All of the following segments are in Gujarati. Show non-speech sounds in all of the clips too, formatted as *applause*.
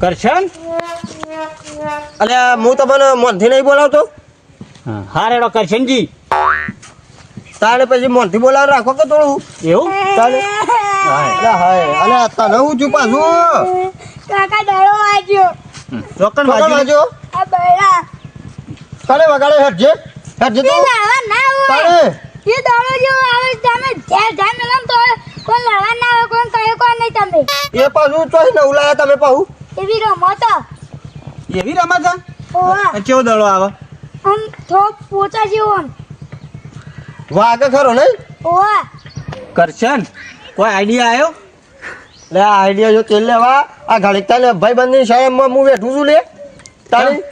કરશન અલે હું તમને મોનથી નહીં બોલાવતો? હા રેડો કરશનજી તારે પછી મોનથી બોલાવ રાખો કે થોડું? એવું? તારે અલ્યા તને હું છું પાછું? કાકા આ બૈરા. તારે વગાડે હેઠજે હેઠજે તું. ના તારે એ દડો જેવો આવે તમે ઘેર ઘેર મેલમ તો લડવા ના આવે કહે કોઈ નહીં તમે? એ પાછું ચોઈ નવું તમે પાછું. એવી રમો એવી રમત ઓવા કેવો દડો આવે? આમ થોક પોચા જેવો આમ. વાગે ખરો નહીં ઓવા કરશન કોઈ આઈડિયા આવ્યો લે આઈડિયા જો તેલ લેવા આ ઘડીક ને ભાઈ બંધની શાળામાં હું બેઠું છું લે. તારી?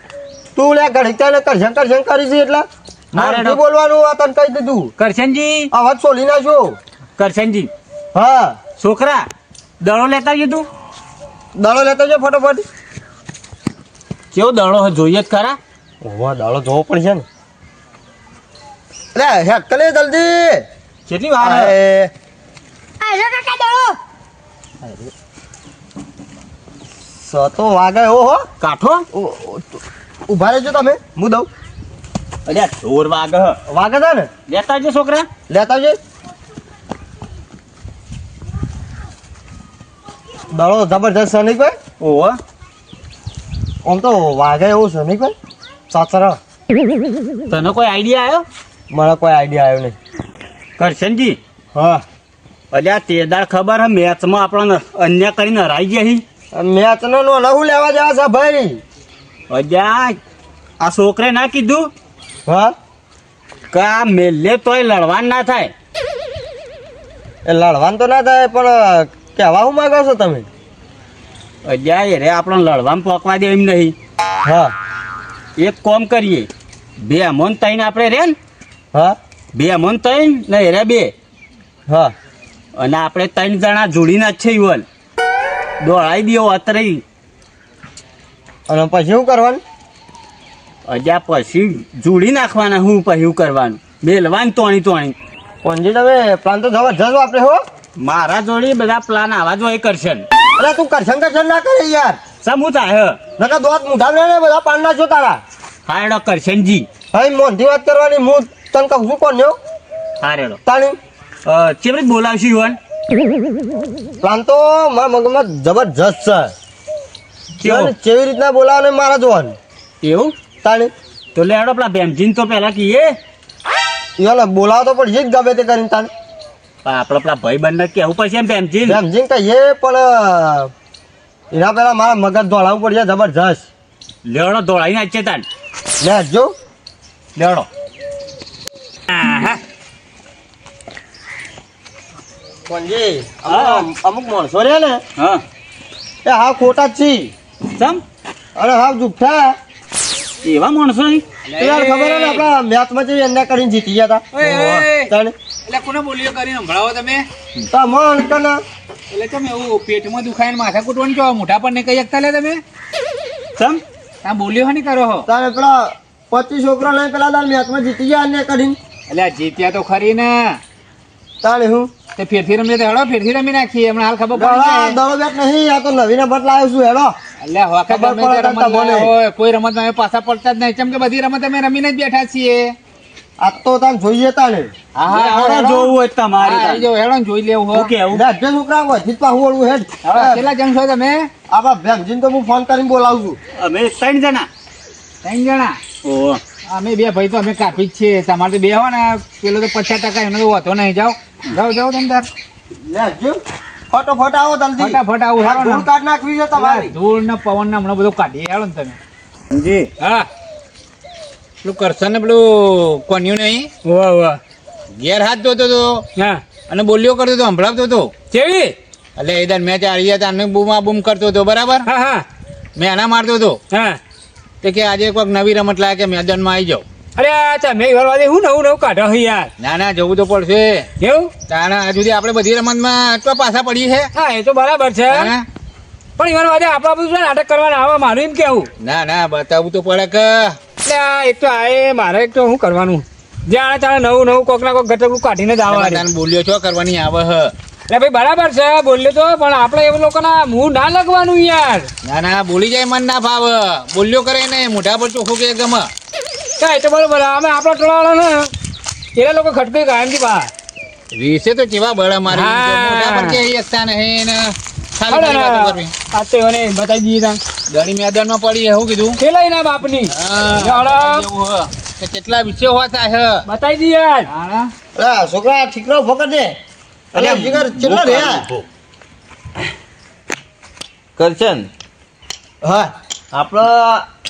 તું લે ઘડીક ને કરશન કરશન કરી છે એટલે મારે બોલવાનું આ તને કહી દીધું. કરશનજી? અવાજ સોલી નાખ્યો કરશનજી. હા. છોકરા દડો લેતા આવજો તું લેતા છે ફટોફટ. કેવો દાણો હે જોઈએ જ ખરા. ઓવા દાણો જોવો પડશે ને. અરે હેક લે જલ્દી. કેટલી વાર હે? આય. આ જો કાકા દડો. સતો વાગે એવો હો. કાઠો? ઊભા રહેજો તમે હું દઉં. અલ્યા જોર વાગે હે. વાગે છે ને? લેતા આવજો છોકરા. લેતા આવજે. દાડો જબરજસ્ત નહીં કોઈ? ઓહો. આમ તો વાગે એવું છે નહીં કોઈ? સાચરા તને કોઈ આઈડિયા આવ્યો મને કોઈ આઈડિયા આવ્યો નહીં. કરશનજી? હા. અલ્યા તેદાર ખબર હે મેચમાં આપણને અન્ય કરીને હરાઈ ગયા હી? મેચનો નો નો લેવા જવા છે ભાઈ. અલ્યા આ છોકરે ના કીધું? હા? કે મેલે તોય લડવાનું ના થાય. એ લડવાનું તો ના થાય પણ કહેવા હું માગો છો તમે? અજ્યા રે આપણને લડવામાં પોકવા દે એમ નહીં. હા. એક કોમ કરીએ. બે અમોન તઈને આપણે રે ને? હા. બે અમોન તઈને? ને રે બે. હા. અને આપણે ત્રણ જણા જોડીને જ છે યુવલ દોડાઈ દો અત્રે. અને પછી શું કરવાનું? અજા પછી જોડી નાખવાના હું પછી શું કરવાનું? બેલવાન તોણી તોણી કોણજી તમે પ્લાન તો જબરજસ્ત વાપરે હો. મારા જોડી બધા પ્લાન આવા જોઈ કરશે અરે તું કરશન કરશન ના કરે યાર. સમું થાય નકા દોત મુઢા ને બધા પાન છો તારા. હા એડો કરશનજી હવે મોંધી વાત કરવાની હું તને કહું છું કોણ હારેડો તાણી. ચેવરી બોલાવશું યુવાન? પ્લાન તો મારા મગજમાં જબરજસ્ત છે. કેવો? રીતના બોલાવને ને મારા જોવાનું એવું? તાણી. તો લેડો પેલા બેમજીન તો પેલા કહીએ. યાર બોલાવો તો પડશે જ ગમે તે કરીને તાને પેલા ભાઈ બંધ કેવું પડશે એમ બેમજીન એમ જીન કહીએ પણ એના પેલા મારા મગજ દોડાવવું પડશે જબરજસ્ત. લેડો દોડાવી નાખીએ તાન. લેજો લેડો આહા. અમુક અમુક માણસો રહ્યા ને હા. એ હા ખોટા જ છી. સમ અરે હા જુઠ્ઠા. એવા માણસો યાર ખબર હે ને આપણા મેચમાં જે એના કરીને જીતી ગયા હતા? એટલે કોને બોલીઓ કરીને સંભળાવો તમે? કના એટલે તમે એવું પેટમાં દુખાઈને માથા કૂટવાનું કહો મોટા પર ને કઈ શકતા લે તમે? સમ આ બોલીઓ હની કરો હો. તારે પેલા પચીસ છોકરા લઈ પેલા તાર મેચમાં જીતી ગયા ને કરીને એટલે જીત્યા તો ખરી ને. તારે હું? તે ફેરથી રમીએ તો હેડો ફેરથી રમી નાખીએ. હમણાં હાલ ખબર પડે દડો બેટ નહીં આ તો નવીને બટ લાવ્યો છું હેડો. એટલે હોકે ગમે તે રમત. હોય કોઈ રમત પાછા પડતા જ નહીં. કેમ કે બધી રમત અમે રમીને જ બેઠા છીએ. આ તો તાન જોઈએ તાને હા હા લેડો હેડો. જોવું હોય તમારે હેડો જોઈ લેવું છોકરા હોય જીત પાહુ હેડ. કેટલા જણ છો તમે? આપણા ભેમજીને તો હું ફોન કરીને બોલાવું છું. અમે ત્રણ જણા. ત્રણ જણા? ઓહો. અમે બે ભાઈ તો અમે કાપી જ છીએ. તમારે તો બે હો ને પેલો તો પચાસ ટકા એનો તો વધો નહીં. જાઓ. જાઓ જાઓ તમે તાર. લે ફટોફટ આવો જલ્દી. ફટાફટ આવો ધૂળ. કાઢ નાખવી છે તમારી. ધૂળ ને પવન ને હમણાં બધું કાઢી હેડો ને તમે. જી. હા. પેલું કરશન ને પેલું કોન્યું નહીં વાહ વાહ. ઘેર હાથ ધોતો હતો હા. અને બોલ્યો કરતો હતો સંભળાવતો હતો કેવી? એટલે એ મેં ચાલી ગયા હતા બૂમા બૂમ કરતો હતો બરાબર? હા હા. મેં એના મારતો હતો હા. તે કે આજે કોઈક નવી રમત લાગે કે મેદાનમાં આવી જાઉં અરે અચ્છા તમે ઘરવા દે હું નવું નવું કાઢો છો યાર. ના ના જવું તો પડશે. કેવું તાણા હજુ સુધી આપણે બધી રમતમાં આટલા પાછા પડી છે હા એ તો બરાબર છે. હા? પણ ઈવન વાજે આપણા બધું નાટક કરવાના આવવા મારું એમ કેવું? ના ના બતાવવું તો પડે કે. એટલે એક તો આ મારે એક તો શું કરવાનું? જ્યાં તારે નવું નવું કોક ના કોક ઘટકું કાઢીને જ આવવા બોલ્યો છો કરવાની આવે હ. એટલે ભાઈ બરાબર છે બોલ્યો તો પણ આપણે એ લોકોના મું ના લગવાનું યાર. ના ના બોલી જાય મન ના ફાવ. બોલ્યો કરે ને મોઢા પર ચોખ્ખું કે ગમે. કાંઈ તો બરોબર અમે આપણા ટોળાવાળા ને એ લોકો ખટકે કાયમથી બહાર. રીસે તો કેવા બળ મારી મોઢા પર કે એકતા નહીં ને ખાલી વાતો કરવી. આ તો એને બતાવી દીધી ગણી મેદાનમાં પડી એવું કીધું? ખેલાઈ ના બાપની. કેટલા વિષયો હોતા છે? બતાવી દી યાર. હા. અરે છોકરા ઠીકરો ફોકટ દે. અરે જીગર ચલો રે કરશન. હા. આપણો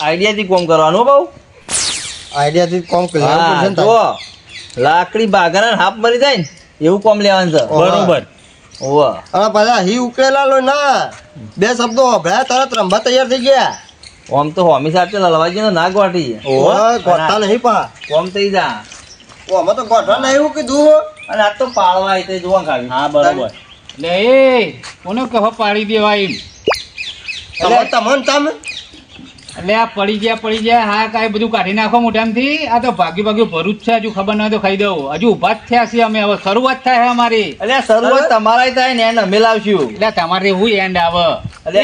આઈડિયાથી કોમ કરવાનું બહુ આઈડિયાથી કોમ કરી હા જો લાકડી બાગાના હાફ મરી જાય ને એવું કોમ લેવાનું છે. બરોબર. ઓવા. હવે પાછા હી ઉકેલા લો ના. બે શબ્દો હભળાયા તરત રંભા તૈયાર થઈ ગયા. ઓમ તો હોમી સાથે લલવાજી ના ગોઠી. ઓય ગોઠા નહીં પા થઈ જા. તો ગોઠા નહીં એવું કીધું. અને આ તો પાળવા આવી તે જોવા ખાવી હા બરોબર. લે એ કોને કહો પાડી દેવાય તમે તમન તમે એટલે આ પડી ગયા પડી ગયા. હા કાંઈ બધું કાઢી નાખો મોઢામાંથી. આ તો ભાગ્યું ભાગ્યું ભરું જ છે હજુ ખબર ના તો ખાઈ દઉં. હજુ ઊભા જ થયા છીએ અમે. હવે શરૂઆત થાય છે અમારી. એટલે શરૂઆત તમારા થાય ને એને અમે લાવશું. એટલે તમારે હું એન્ડ આવે.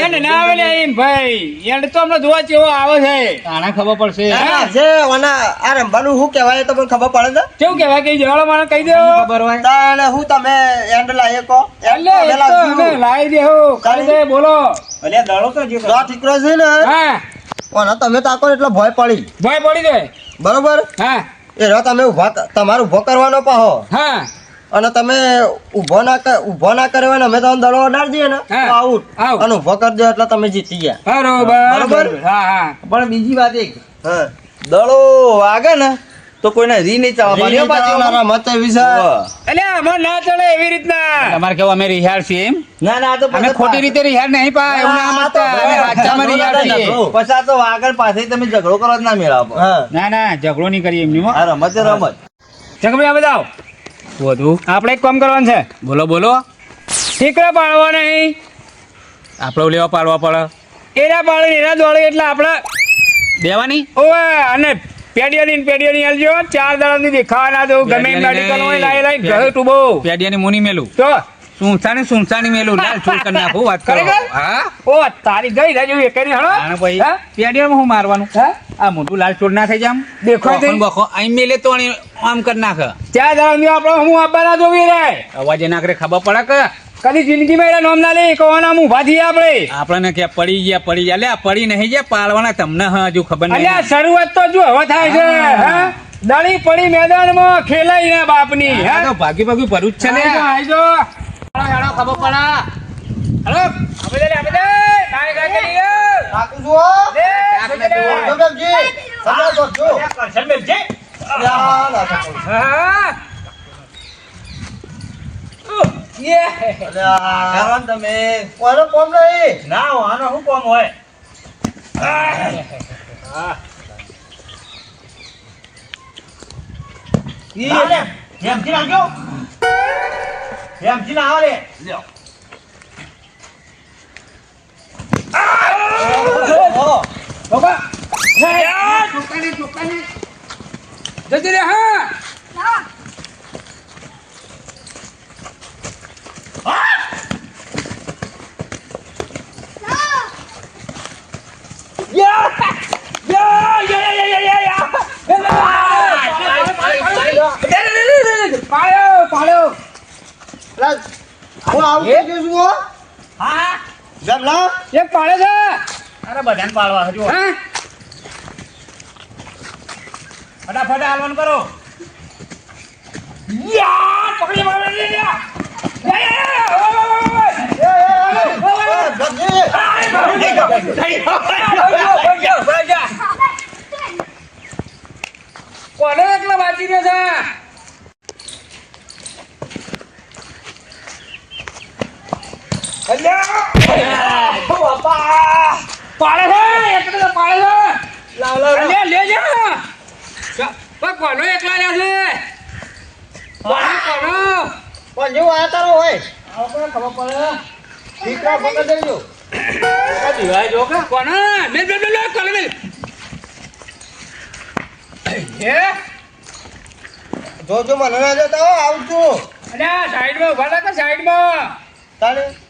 એન્ડ ના આવે ને એમ ભાઈ. એન્ડ તો અમને જોવા જેવો આવે છે. આના ખબર પડશે. આ જે ઓના આ રંભાનું શું કહેવાય તો મને ખબર પડે છે. કેવું કહેવાય? કે જવાળો મને કહી દો. ખબર હોય? તાણે હું તમે એન્ડ લાવી કો એન્ડ એટલે તો લાવી દે હો કરી દે બોલો જો આ ઠીકરો છે ને હા. ઓના તમે તાકો ને એટલે ભય પડી. ભય પડી દે બરોબર? હા. એ રહ્યો તમે ઊભા તમારે ઊભો કરવાનો પાહો. હા. અને તમે ઊભો ના કર- ઊભો ના કર્યો ને અમે તમને દડો અડાડી દઈએ ને. તો આઉટ. અને ઊભો કરી દો એટલે તમે જીતી ગયા. બરોબર. બરોબર? હા હા. પણ બીજી વાત એક. હા. દડો વાગે ને તો કોઈને રી નહીં હો પાછી. મત ઓવા. એટલે આમાં ના ચડે એવી રીતના. તમારે કેવું અમે રિહાર છીએ એમ? ના ના તો અમે ખોટી રીતે રિહાર નહીં પા એવું ના આ તો સમજતા. અમે સાચામાં રિહાર છીએ. પછી તો આગળ પાછળ તમે ઝઘડો કરો જ ના મેળવો ના ના ઝઘડો નહીં કરીએ એમની આ રમત રમત. જગભાઈ અમે જાઓ વધુ આપણે એક કામ કરવાનું છે. બોલો બોલો. ઠીકરા પાડવા નહીં. આપણે લેવા પાડવા પડે. એના પાડે એના દોડે એટલે આપણે દેવાની? ઓવે અને પેડિયોની પેડિયાની આલજો ચાર દાડાની દેખાવા ના દઉં ગમે મેડિકલ હોય લાઈ લાઈ ઘરે ટૂબો પેડિયાની મુની મેલું. તો? સુનસાની મેલું. લાલ કરી *laughs* નાખું વાત કરો. હા? ઓ તારી ગઈ રાજો એ કરી હળો ભાઈ? પેડિયામાં હું? મારવાનું? આ મોટું લાલ ચોટ ના થઈ જામ. દેખો બખો બખો અહીં મેલે તો આમ કરી નાખે. ચાર દાડાની આપણે હું આપવા ના જોવી રે? અવાજે નાખરે ખબર પડે કે કદી જિંદગીમાં એના નામ ના લે કોવાના હું ઊભા થઈએ આપણે આપણને કે પડી ગયા પડી ગયા લે આ પડી નહીં ગયા પાડવાના તમને હજુ ખબર અલ્યા નહીં શરૂઆત તો જો હવે થાય છે હા દળી પડી મેદાનમાં ખેલાઈ ના બાપની હે હા તો ભાગી ભાગી ભરું જ છે ને. હાલો, હાલો, ખબર પડે હાલો આપણે જઈએ, આપણે. નાય ગાય કરી લે. નાખું જો હો. લે, આપણે જો સમજો જો. યા, ના થતું. હા. ઉહ, કોમ નહીં ના આનો શું કોમ હોય હેમથી નાખજો હેમથી ના આવે લ્યો બાબા. ચોક્કાને. રે, હા. યા, યા, યા, યા, યા, યા, યા. પાડ્યો, પાડ્યો. અલા, હું આવું થઈ ગયો છું હો. હા જમલા? એક પાડે છે અરે બધાને પાડવા હજુ હા ફટાફટ હાલવાનું કરો યા પકડી યા. કોને એકલા વાંચી રહ્યો છે અલ્યા! ઓ બાપા! પાડે છે એકને પાડે છે. અલ્યા, લેજે. ચ- પણ કોનો એકલા લે છે? કોનો કોનો? પણ આ તારો હોય. આપણને ખબર પડે? દીકરા પકડ દેજો કોનો? લે લે લે લે કોનો લે? હે? જોજો મને ના જતા હો આવું છું સાઈડમાં ઊભા થા કે સાઈડમાં? તારે?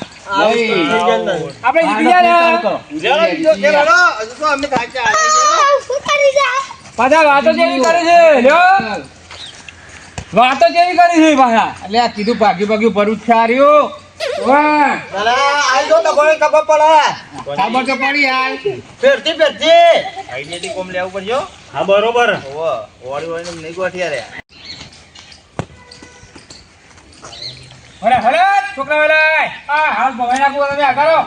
આપણે પાછા વાતો જેવી કરે છે? લ્યો. વાતો જેવી કરી છે પાછા? એટલે આ કીધું ભાગ્યું ભાગ્યું ભરું જ છે આ રહ્યું. વાહ. આઈ જો હલે હલે છોકરા વેલા આ હાલ ભગાઈ નાખું તમે આ કરો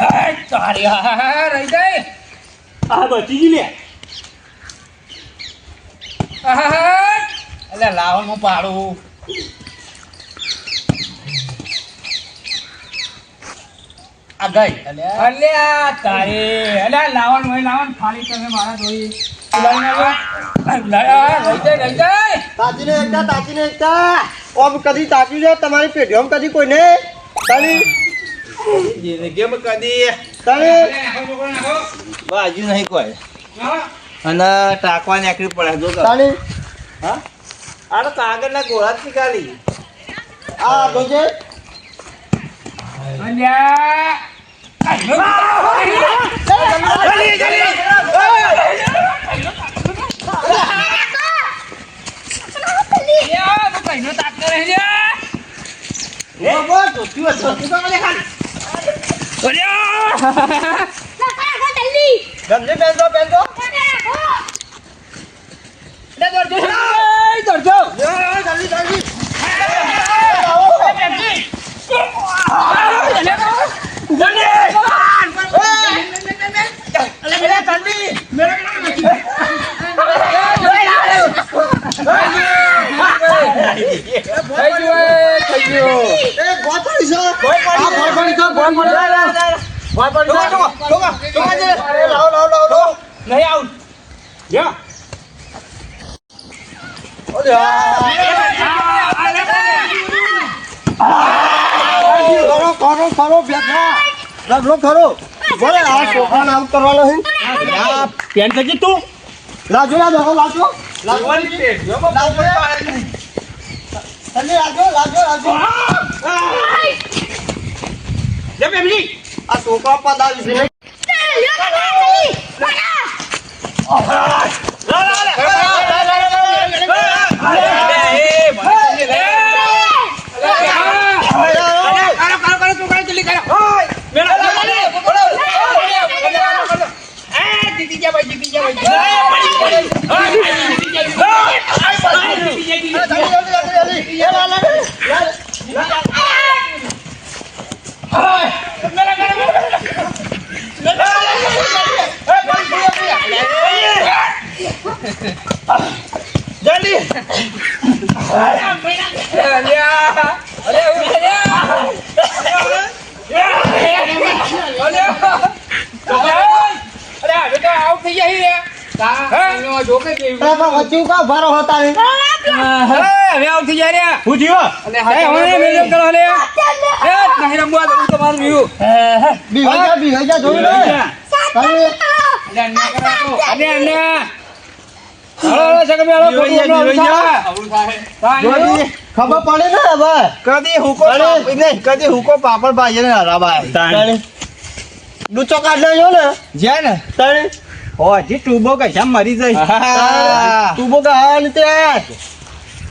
હે, તારી હા રહી જાય. આ બચી લે. એટલે લાવો હું પાડું. આ ગઈ અલ્યા અલ્યા તારે. અલ્યા લાવણ હોય લાવણ. ખાલી તમે મારા જોઈ. તમારી પેઢીઓ કદી કોઈ ને. જેને કદી. બાજુ નહીં કોઈ હા. અને ટાંકવા નીકળી પડે જો. તારી. આ તો કાગળના ગોળા જ નીકાળી આ જોજે. જલ્દી, જલ્દી. અલ્યા, તો કઈનો તાક કરે છે અલ્યા નાખો જલ્દી ગંજી પહેરજો પહેરજો લે, દોડજો, એ, દોડજો. જલ્દી જલ્દી થઈ ગયું, એ, થઈ ગયું. એ ગોળ પડી આ ગોળ પડી છે ગોળ પડી છે ગોળ પડી છે અરે લાવો લાવો લાવો લાવો નહીં આવું લ્યો. ઓલે ખરો ખરો ખરો બેઠા લગલો ખરો બોલે આ સોફા નામ કરવાનો છે આ પેન કરજે તું લાજો લાજો લાજો લાજો લાજો તને લાજો લાજો લાજો લે, બેબલી. આ સોફા પર આવી છે લ્યો વચ્ચે કા ભારો હતા ને જોઈ લે. ખબર પડે ને હવે? કદી હુકો નહીં કદી હુકો પાપડ ભાઈ ને હરાબાઈ તારે ડૂચો કાઢ લેજો ને. જ્યાં ને? તારે ઓ હજી ટુબો કશા મરી જઈ ટુબો તે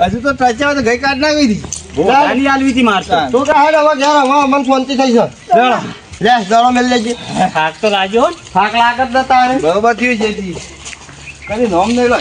હજુ તો ટચા તો ગઈ કાઢ નાખી હતી ગાડી આલવી હતી મારતો તું. કહે હવે ઘેર હવે મન શાંતિ થઈ છે. લે દડો મેલ લેજે. થાક તો લાગ્યો થાક લાગત ન તારે. બરોબર થયું છે કરી નોમ નહીં લો